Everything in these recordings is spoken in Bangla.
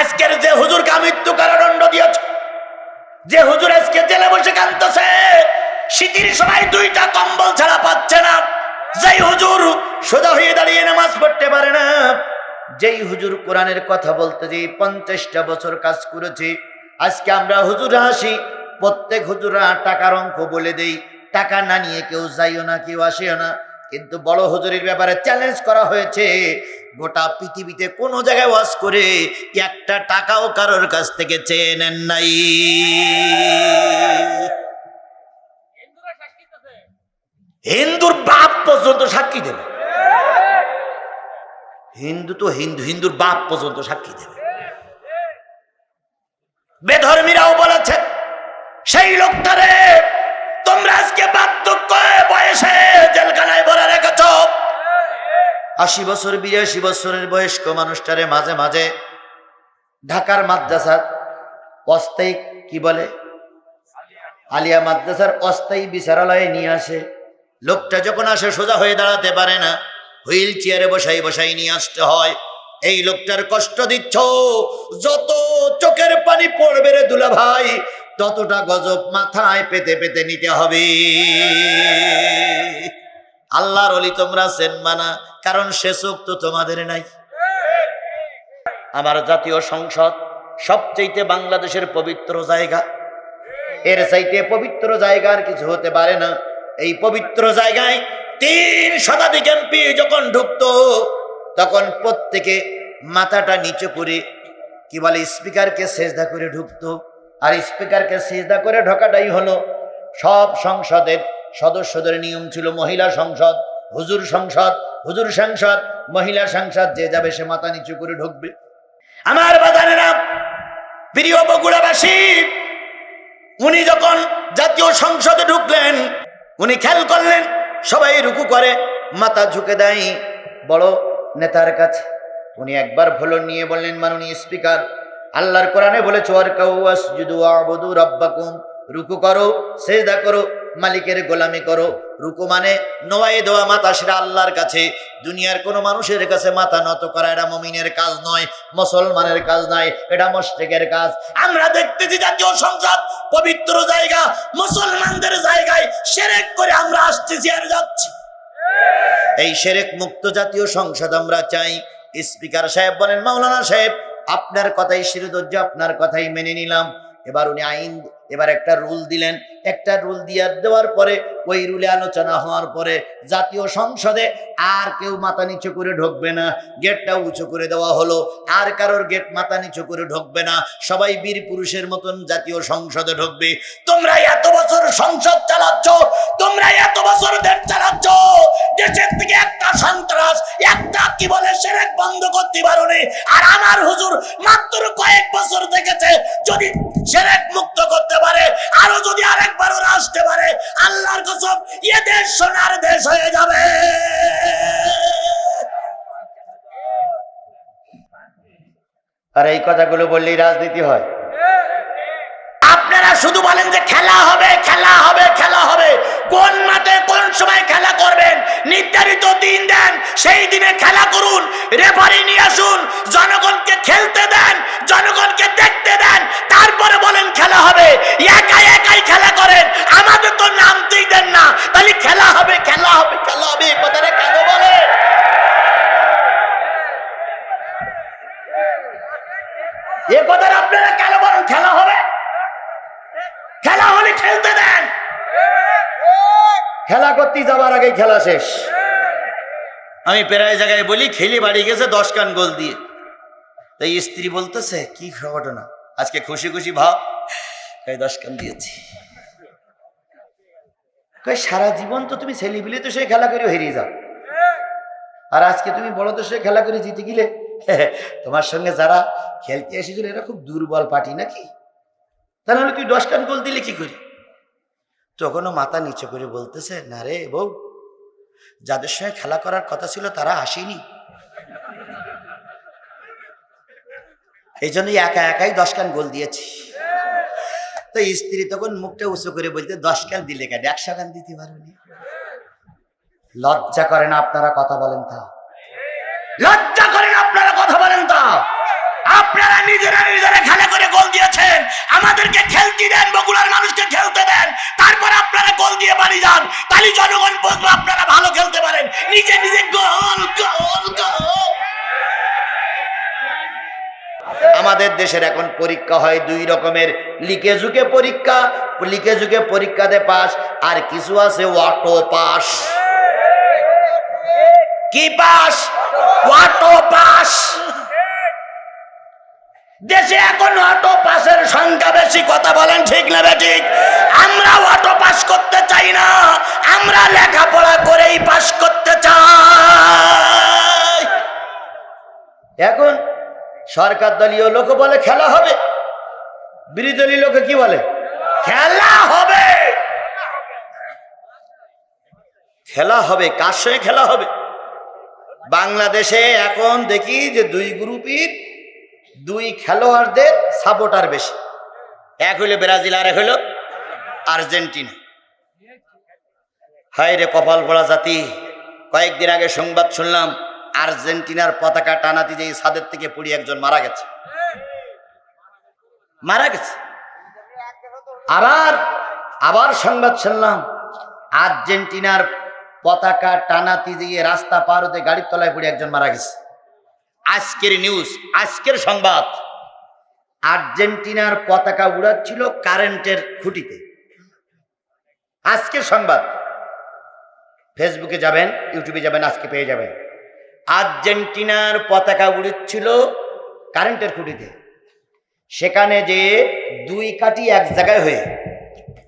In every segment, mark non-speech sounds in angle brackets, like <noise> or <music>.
আজকের যে হুজুরকে মৃত্যু কারাদণ্ড দিয়েছ, যে হুজুর আজকে জেলে বসে কান্দছে শীতের সময় দুইটা কম্বল ছাড়া পাচ্ছে না। যেই হুজুর সোজা হয়ে দাঁড়িয়ে নামাজ পড়তে পারে না, যেই হুজুর কোরআনের কথা বলতে যে পঞ্চাশটা বছর কাজ করেছে, আজকে আমরা হুজুরা আসি, প্রত্যেক হুজুরা টাকার অঙ্ক বলে দেই, টাকা না নিয়ে কেউ যাইও না, কেউ আসেও না। কিন্তু বড় হুজুরের ব্যাপারে চ্যালেঞ্জ করা হয়েছে। গোটা পৃথিবীতে কোনো জায়গায় ওয়াজ করে একটা টাকাও কারোর কাছ থেকে চেয়ে নেন নাই। হিন্দুর বাপ পর্যন্ত সাক্ষী দেবে। হিন্দু তো হিন্দু হিন্দুর বাপ পর্যন্ত সাক্ষী দেবে। বেধর্মীরাও বলেছে সেই লোকটারে আশি বছর, বিরাশি বছরের বয়স্ক মানুষটারে মাঝে মাঝে ঢাকার মাদ্রাসার অস্থায়ী, কি বলে? আলিয়া মাদ্রাসার অস্থায়ী বিচারালয়ে নিয়ে আসে। লোকটা যখন আসে, সোজা হয়ে দাঁড়াতে পারে না। হুইল চেয়ারে বসাই বসাই নিয়ে আসতে হয়। এই লোকটার কষ্ট দিচ্ছ। যত চোখের পানি পড়বে রে দুলা ভাই ততটা গজব মাথায় পেতে পেতে নিতে হবে। আল্লাহর অলি তোমরা সেন মানা কারণ সে চোখ তো তোমাদের নাই। আমার জাতীয় সংসদ সবচেয়ে বাংলাদেশের পবিত্র জায়গা। এর চাইতে পবিত্র জায়গা আর কিছু হতে পারে না। এই পবিত্র জায়গায় তিন শতাধিক এমপি যখন ঢুকতো, তখন প্রত্যেকে মাথাটা নিচে করে কি বলে, স্পিকারকে সেজদা করে ঢুকতো। আর স্পিকারকে সেজদা করে ঢোকাটাই হলো সব সংসদের সদস্যদের নিয়ম ছিল মহিলা সংসদ, হুজুর সংসদ হুজুর সংসদ, মহিলা সংসদ, যে যাবে সে মাথা নিচু করে ঢুকবে। আমার বাজানেরা প্রিয় বগুড়াবাসী, উনি যখন জাতীয় সংসদে ঢুকলেন, উনি খেয়াল করলেন, সবাই রুকু করে, মাথা ঝুঁকে দেয় বড় নেতার কাছে। উনি একবার ভুলন নিয়ে বললেন, মাননীয় স্পিকার, আল্লাহর কোরআনে বলেছে আর কাউয়াস যুদু আবুদু রব্বাকুম। রুকু করো, সেজদা করো, মালিকের গোলামি করো। রুকু মানে নোয়াই দেওয়া মাথা, সেটা আল্লাহর কাছে। দুনিয়ার কোনো মানুষের কাছে মাথা নত করা, এটা মমিনের কাজ নয়, মুসলমানের কাজ নয়, এটা মুশরিকের কাজ। আমরা দেখতেছি জাতীয় সংসদ, পবিত্র জায়গা, মুসলমানদের জায়গায় সেরেক করে আমরা আসতেছি আর যাচ্ছি। এই সেরেক মুক্ত জাতীয় সংসদ আমরা চাই। স্পিকার সাহেব বলেন, মাওলানা সাহেব, আপনার কথাই শিরোধর্য, আপনার কথাই মেনে নিলাম। এবার উনি আইন এবার একটা রুল দিলেন একটা রুল দিয়ে দেওয়ার পরে, ওই রুলে আলোচনা হওয়ার পরে জাতীয় সংসদে আর কেউ মাথা নিচু করে ঢুকবে না। গেটটা উঁচু করে দেওয়া হলো। আর কারোর গেট মাথা নিচু করে ঢুকবে না। সবাই বীর পুরুষের মতন জাতীয় সংসদে ঢুকবে। তোমরা এত বছর সংসদ চালাচ্ছ, তোমরা এত বছর দেশ চালাচ্ছ, দেশের থেকে একটা সন্ত্রাস, একটা কি বলে, সেরেক বন্ধ করতে পারোনি আর আমার হুজুর মাত্র কয়েক বছর থেকেছে যদি সেরেক মুক্ত করতে পারে, আরও যদি ওরা আসতে পারে। আল্লাহর কসম এ দেশ সোনার দেশ হয়ে যাবে। আর এই কথাগুলো বললেই রাজনীতি হয়। আপনারা শুধু বলেন যে খেলা হবে খেলা হবে খেলা হবে। কোন মাঠে কোন সময় খেলা করবেন? নির্ধারিত দিন দেন সেই দিনে খেলা করুন। রেফারি নিয়ে আসুন জনগণকে খেলতে দেন জনগণকে দেখতে দেন তারপরে বলেন খেলা হবে। একাই একাই খেলা করতে যাবার আগে খেলা শেষ। আমি প্রায় জায়গায় বলি, খেলে বাড়ি গেছে, দশ কান গোল দিয়ে। তাই স্ত্রী বলতেছে, কি ঘটনা? আজকে খুশি খুশি ভাব? তাই দশ কান দিয়েছি। সারা জীবন তো তুমি ছেলেপিলে তো সে খেলা করে হেরিয়ে যাও। আর আজকে তুমি বড় তো সে খেলা করে জিতে গেলে? <laughs> তোমার সঙ্গে যারা খেলতে এসেছিল, এরা খুব দুর্বল পার্টি নাকি? তাহলে তুই দশ কান গোল দিলে কি করি? তখনও মাথা নিচে করে বলতেছে, না রে বউ, যাদের সঙ্গে খেলা করার কথা ছিল তারা আসেনি। এই জন্যই একা একাই দশ কান গোল দিয়েছি। তো স্ত্রী তখন মুখটা উঁচু করে বলতে, দশ কান দিলে কেন? একশো কান দিতে পারোনি? লজ্জা করেন আপনারা কথা বলেন তা। লজ্জা করেন আপনারা কথা বলেন তা। আপনারা নিজেরা নিজেরা খেলা করে গোল দিয়েছেন। আমাদেরকে খেলতে দেন বগুড়ার মানুষকে খেলতে দেন। তারপর আপনারা গোল দিয়ে বাড়ি যান। তাহলে জনগণ বুঝলো আপনারা ভালো খেলতে পারেন। নিজে নিজে গোল গোল গোল। আমাদের দেশের এখন পরীক্ষা হয় দুই রকমের। লিখে ঝুঁকে পরীক্ষা লিখে ঝুঁকে পরীক্ষাতে পাস আর কিছু আছে অটো পাস। কি পাস? Auto pass. দেশে এখন অটো পাসের সংখ্যা বেশি, কথা বলেন ঠিক না ঠিক? আমরা অটো পাস করতে চাই না, আমরা লেখাপড়া করেই পাস করতে চাই। এখন সরকার দলীয় লোক বলে খেলা হবে, বিরোধী দলীয় লোকে কি বলে? খেলা হবে। খেলা হবে, কার সঙ্গে খেলা হবে? বাংলাদেশে এখন দেখি যে দুই গ্রুপের দুই খেলোয়াড়দের সাপোর্টার বেশি। এক হইল ব্রাজিল, আর এক হইল আর্জেন্টিনা। হায় রে কপাল পড়া জাতি, কয়েকদিন আগে সংবাদ শুনলাম আর্জেন্টিনার পতাকা টানাতে যে ছাদের থেকে পড়ি একজন মারা গেছে। মারা গেছে। আবার আবার সংবাদ শুনলাম আর্জেন্টিনার পতাকা টানাতে গিয়ে রাস্তা পার হতে গাড়ির তলায় পড়ে একজন মারা গেছে। আজকের নিউজ আজকের সংবাদ। আর্জেন্টিনার পতাকা উড়াচ্ছিল কারেন্টের খুঁটিতে। আজকের সংবাদ। ফেসবুকে যাবেন, ইউটিউবে যাবেন, আজকে পেয়ে যাবেন। আর্জেন্টিনার পতাকা উড়েছিল কারেন্টের খুঁটিতে। সেখানে যে দুই কাঠি এক জায়গায় হয়ে,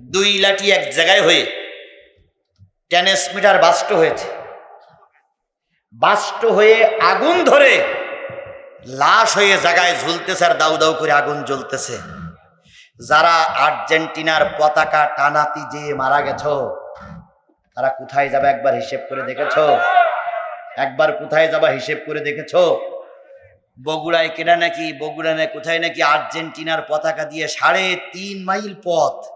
দুই লাঠি এক জায়গায় হয়ে ট্রান্সমিটার বাস্ট হয়েছে। বাস্ট হয়ে আগুন ধরে লাশ হয়ে জায়গায় ঝুলতেছে আর দাউ দাউ করে আগুন জ্বলতেছে। যারা আর্জেন্টিনার পতাকা টানাতি যে মারা গেছ, তারা কোথায় যাবে একবার হিসেব করে দেখেছ? একবার কোথায় যাবা হিসেব করে দেখেছ? বগুড়ায় কেনা নাকি, বগুড়া না কোথায় নাকি আর্জেন্টিনার পতাকা দিয়ে সাড়ে তিন মাইল পথ?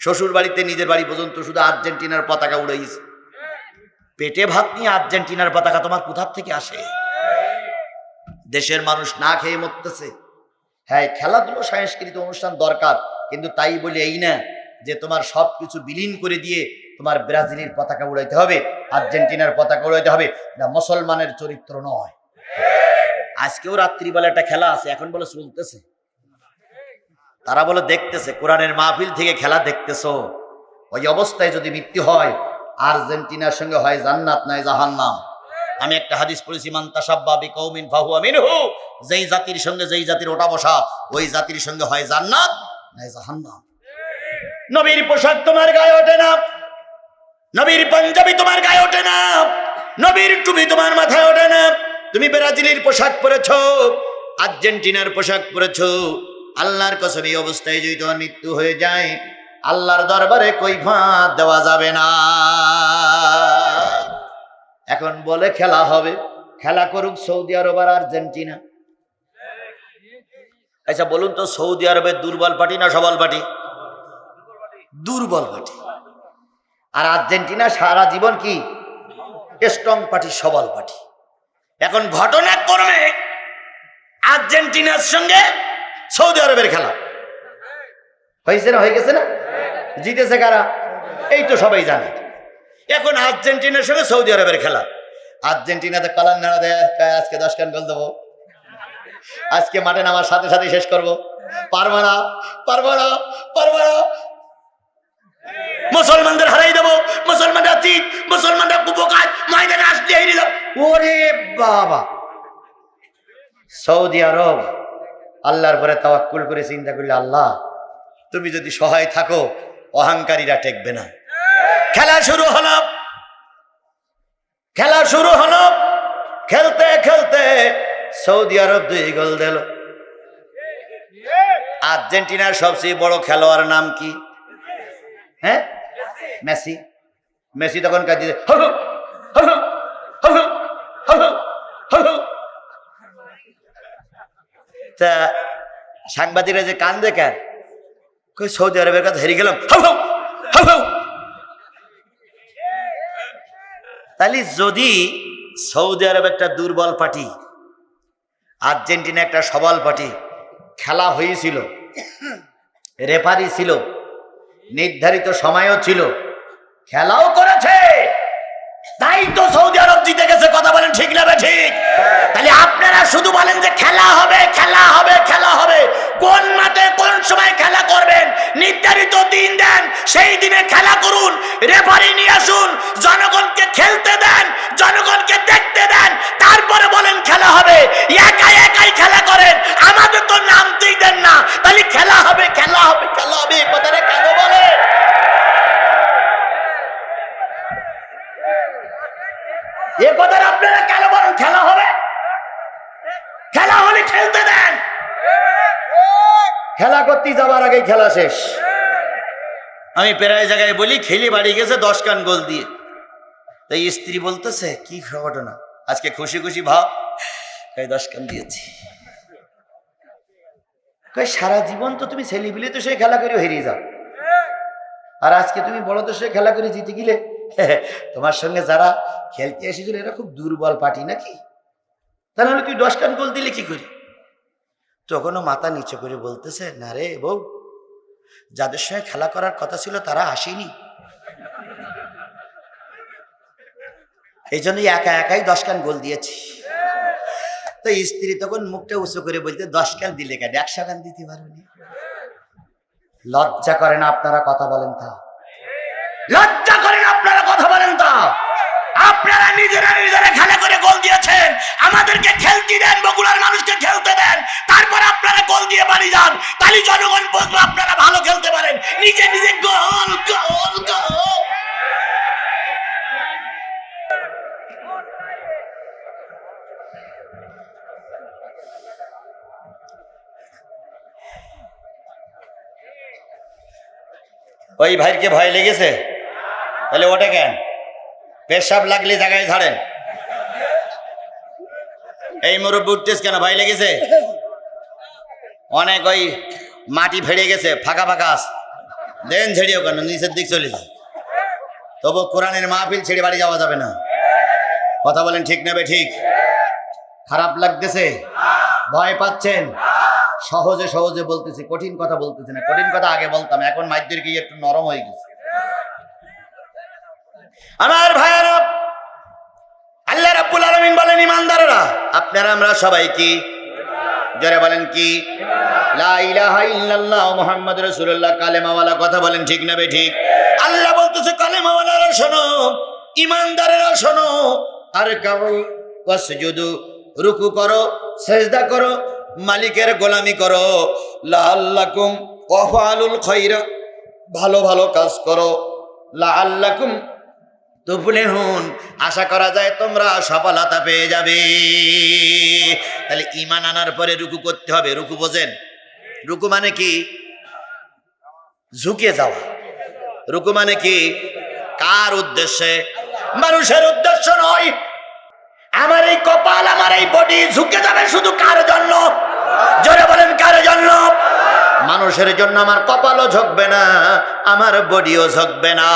শ্বশুর বাড়িতে নিজের বাড়ি পর্যন্ত শুধু আর্জেন্টিনার পতাকা উড়াইছে। পেটে ভাত নিয়ে আর্জেন্টিনার পতাকা তোমার কোথার থেকে আসে? দেশের মানুষ না খেয়ে মরতেছে। হ্যাঁ খেলাধুলো, সাংস্কৃতিক অনুষ্ঠান দরকার, কিন্তু তাই বলে এই না যে তোমার সব কিছু বিলীন করে দিয়ে তোমার ব্রাজিলের পতাকা উড়াইতে হবে, আর্জেন্টিনার পতাকা উড়াইতে হবে এটা মুসলমানের চরিত্র নয়। আজকেও রাত্রিবেলা একটা খেলা আছে, এখন বলে চলতেছে। তারা বলে দেখতেছে, কোরআনের মাহফিল থেকে খেলা দেখতেছো। ওই অবস্থায় যদি মৃত্যু হয়, আর্জেন্টিনার সঙ্গে হয় জান্নাত, নয় জাহান্নাম। আমি একটা হাদিস পড়েছি, মান তাসাব্বা বিকৌমিন ফাহুয়া মিনহু যেই জাতির সঙ্গে যেই জাতির ওটা বসা, ওই জাতির সঙ্গে হয় জান্নাত, নাই জাহান্নাম। নবীর পোশাক তোমার গায়ে ওঠে না, নবীর পাঞ্জাবি তোমার গায়ে ওঠে না, নবীর টুপি তোমার মাথায় ওঠে না। তুমি ব্রাজিলের পোশাক পরেছো, আর্জেন্টিনার পোশাক পরেছো, আল্লাহর কসম এই অবস্থায় যদি তোমার মৃত্যু হয়ে যায়, আল্লাহর দরবারে কই ভাত দেওয়া যাবে না। এখন বলে খেলা হবে। খেলা করুক সৌদি আরব আর আর্জেন্টিনা। আচ্ছা বলুন তো, সৌদি আরবের দুর্বল পার্টি না সবল পার্টি? দুর্বল পার্টি। আর আর্জেন্টিনা সারা জীবন কি? স্ট্রং পার্টি, সবল পার্টি। এখন ঘটনাক্রমে আর্জেন্টিনার সঙ্গে সৌদি আরবের খেলা। হয়েছে না, হয়ে গেছে না? জিতেছে কারা? এই তো সবাই জানে। এখন আর্জেন্টিনার সঙ্গে সৌদি আরবের খেলা। আর্জেন্টিনাতে কলার নাড়া দেয় আজকে দশ কান গোল দেবো। আজকে মাঠে নামার সাথে সাথে শেষ করব। পারব না পারব না পারব না। মুসলমানদের হারাই দেবো। মুসলমানরা চিত মুসলমানরা কুপকাজ ময়দানে আসলে এই দিল ওরে বাবা। সৌদি আরব, আল্লাহর পরে তাওয়াক্কুল করে চিন্তা করলে আল্লাহ, তুমি যদি সহায় থাকো, অহংকারীরা টেকবে না। খেলা শুরু হলো। খেলা শুরু হলো। খেলতে খেলতে সৌদি আরব দুই গোল দিল। আর্জেন্টিনার সবচেয়ে বড় খেলোয়াড় নাম কি? হ্যাঁ? মেসি। মেসি তখন কাজে তা সাংবাদিকরা যে কান? কই সৌদি আরবের কাছে হেরে গেলাম। হাউ হাউ হাউ হাউ তাহলে যদি সৌদি আরব একটা দুর্বল পার্টি, আর্জেন্টিনা একটা সবল পার্টি, খেলা হয়েছিল, রেফারি ছিল, নির্ধারিত সময়ও ছিল, খেলাও করেছে, তাই তো সৌদি আরব জিতে গেছে, কথা বলেন ঠিক না ঠিক? তাহলে আপনারা শুধু বলেন যে খেলা হবে খেলা হবে খেলা হবে, কোন মাঠে কোন সময় খেলা করবেন নির্ধারিত দিন দেন, সেই দিনে খেলা করুন, রেফারি নিয়ে আসুন, জনগণকে খেলতে দেন, জনগণকে দেখতে দেন, তারপরে বলেন খেলা হবে। একাই একাই খেলা করেন, আমাদের তো নামতেই দেন না, তাহলে খেলা হবে খেলা হবে খেলা হবে কথাটা কেন বলে এ কথাটা আপনারা কেন বলেন, খেলা হবে? খেলা হলে খেলতে দেন। খেলা করতে যাবার আগে খেলা শেষ। আমি প্রায় জায়গায় বলি, খেলি বাড়ি গেছে, দশ কান গোল দিয়ে। তাই স্ত্রী বলতেছে, কি ঘটনা? আজকে খুশি খুশি ভাব? তাই দশ কান দিয়েছি। কই সারা জীবন তো তুমি ছেলে বিলে তো সে খেলা করে হেরিয়ে যাও। আর আজকে তুমি বলো তো সে খেলা করে জিতে গেলে? <laughs> তোমার সঙ্গে যারা খেলতে এসেছিল, এরা খুব দুর্বল পার্টি নাকি? তাহলে তুই দশ কান গোল দিলে কি করি? তখনও মাথা নিচে করে বলতেছে, না রে বউ, যাদের সঙ্গে খেলা করার কথা ছিল তারা আসেনি। এই জন্যই একা একাই দশ কান গোল দিয়েছি। তো স্ত্রী তখন মুখটা উঁচু করে বলতে দশ কান দিলে কেন? একশো কান দিতে পারবেনি লজ্জা করেন আপনারা কথা বলেন তা। লজ্জা করেন আপনারা কথা বলেন তা। আপনারা নিজেরা নিজেরা খেলা করে গোল দিয়েছেন। আমাদেরকে খেলতে দেন, বগুড়ার মানুষকে খেলতে দেন। তারপর আপনারা গোল দিয়ে বাড়ি যান। তাহলে জনগণ বুঝবে আপনারা ভালো খেলতে পারেন। নিজে নিজে গোল গোল গোল। ওই ভাইকে ভয় লেগেছে? তাহলে ওটা কেন? পেশাব লাগলে জায়গায় ছাড়েন। এই মুরব্বী উঠতেস কেন? ভয় লেগেছে? অনেক ওই মাটি ফেড়ে গেছে, ফাঁকা ফাঁকা আস দেন ছেড়িও কেন? নিচের দিক চলে যায় তবু কোরআনের মাহফিল ছেড়ে বাড়ি যাওয়া যাবে না। কথা বলেন ঠিক নেবে ঠিক? খারাপ লাগতেছে? ভয় পাচ্ছেন? সহজে সহজে বলতেছি, কঠিন কথা বলতেছি না। কঠিন কথা আগে বলতাম, এখন মাইদের গিয়ে একটু নরম হয়ে গেছে? আমার ভাইয়েরা, আল্লাহ রাব্বুল আলামিন বলেন, ইমানদারেরা, আপনারা, আমরা সবাই কি? যারা বলেন কি? মুহাম্মাদুর রাসূলুল্লাহ, কালেমাওয়ালা কথা বলেন ঠিক না বে ঠিক? আল্লাহ বলতেছে, কালেমাওয়ালারা শোনো, ইমানদারেরা শোনো আর কাউ ওয়াসজুদু, রুকু করো, সেজদা করো, মালিকের গোলামি করো, লাআল্লাকুম ওয়াফালুল খাইরা ভালো ভালো কাজ করো লাআল্লাকুম তুফলিহুন আশা করা যায় তোমরা সফলতা পেয়ে যাবে। তাহলে ইমান আনার পরে রুকু করতে হবে, রুকু বোঝেন? রুকু মানে কি? ঝুঁকে যাওয়া। রুকু মানে কি? কার উদ্দেশ্যে? মানুষের উদ্দেশ্য নয়। আমার এই কপাল, আমার এই বডি ঝুঁকে যাবে শুধু কার জন্য? জোরে বলেন, কার জন্য? মানুষের জন্য আমার কপালও ঝকবে না, আমার বডিও ঝকবে না।